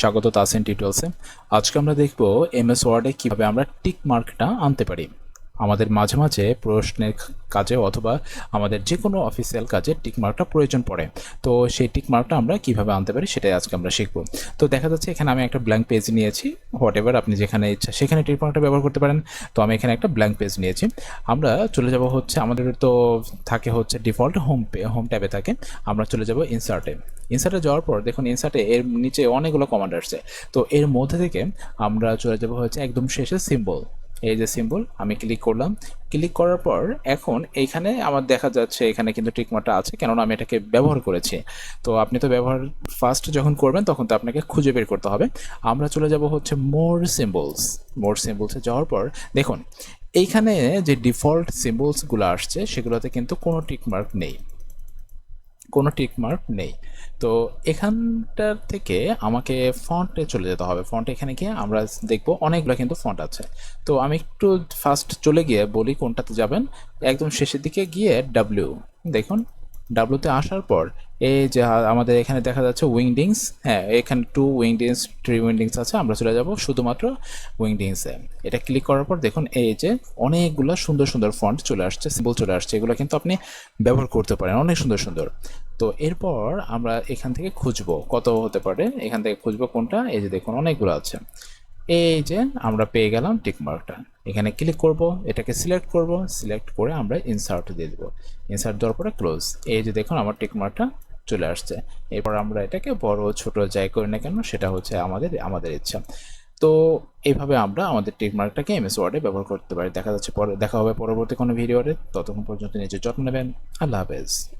স্বাগত তাসিন টিউটোরিয়ালসে। আজকে আমরা দেখব এমএস ওয়ার্ডে কীভাবে আমরা টিক মার্কটা আনতে পারি। আমাদের মাঝে মাঝে প্রশ্নের কাজে অথবা আমাদের যে কোনো অফিসিয়াল কাজে টিক মার্কটা প্রয়োজন পড়ে। তো সেই টিক মার্কটা আমরা কীভাবে আনতে পারি সেটাই আজকে আমরা শিখব। তো দেখা যাচ্ছে এখানে আমি একটা ব্ল্যাঙ্ক পেজ নিয়েছি। হোয়াট এভার আপনি যেখানে ইচ্ছা সেখানে টিক মার্কটা ব্যবহার করতে পারেন। তো আমি এখানে একটা ব্ল্যাঙ্ক পেজ নিয়েছি। আমরা চলে যাব হচ্ছে আমাদের তো থাকে হচ্ছে ডিফল্ট হোম পে হোম ট্যাবে থাকে। আমরা চলে যাব ইনসার্টে ইনসার্টে যাওয়ার পর দেখুন ইনসার্টে এর নিচে অনেকগুলো কমান্ড আসছে। তো এর মধ্যে থেকে আমরা চলে যাব হচ্ছে একদম শেষে সিম্বল এই যে সিম্বল আমি ক্লিক করলাম। ক্লিক করার পর এখন এইখানে আমার দেখা যাচ্ছে এখানে কিন্তু টিকমার্কটা আছে, কেননা আমি এটাকে ব্যবহার করেছি। তো আপনি তো ব্যবহার ফার্স্ট যখন করবেন, তখন তো আপনাকে খুঁজে বের করতে হবে। আমরা চলে যাব হচ্ছে মোর সিম্বলস মোর সিম্বলসে যাওয়ার পর দেখুন, এইখানে যে ডিফল্ট সিম্বলসগুলো আসছে, সেগুলোতে কিন্তু কোনো টিকমার্ক নেই। কোনো টিক মার্ক নেই। তো এখানটার থেকে আমাকে ফন্টে চলে যেতে হবে। ফন্ট এখানে গিয়ে আমরা দেখব অনেকগুলো কিন্তু ফন্ট আছে। তো আমি একটু ফার্স্ট চলে গিয়ে বলি কোনটাতে যাবেন। একদম শেষের দিকে গিয়ে ডাব্লিউ দেখুন ডাব্লুতে আসার পর এই যে আমাদের এখানে দেখা যাচ্ছে উইংডিংস হ্যাঁ এখানে টু উইংডিংস থ্রি উইংডিংস আছে, আমরা চলে যাব শুধুমাত্র উইংডিংসে এটা ক্লিক করার পর দেখুন, এই যে অনেকগুলো সুন্দর সুন্দর ফন্ট চলে আসছে সিম্বল চলে আসছে, এগুলো কিন্তু আপনি ব্যবহার করতে পারেন, অনেক সুন্দর সুন্দর। তো এরপর আমরা এখান থেকে খুঁজবো, কত হতে পারে? এখান থেকে খুঁজবো কোনটা? এই যে দেখুন, অনেকগুলো আছে। এই যে আমরা পেয়ে গেলাম টিকমার্কটা এখানে ক্লিক করব, এটাকে সিলেক্ট করব সিলেক্ট করে আমরা ইনসার্ট দিয়ে দেবো। ইনসার্ট দেওয়ার পরে ক্লোজ এই যে দেখুন, আমার টিকমার্কটা চলে আসছে। এরপর আমরা এটাকে বড় ছোট যাই করি না কেন, সেটা হচ্ছে আমাদের আমাদের ইচ্ছা। তো এইভাবে আমরা আমাদের টিকমার্কটাকে এমএস ওয়ার্ডে ব্যবহার করতে পারি। দেখা যাচ্ছে পরে, দেখা হবে পরবর্তী কোনো ভিডিওতে ততক্ষণ পর্যন্ত নিজের যত্ন নেবেন। আল্লাহ হাফেজ।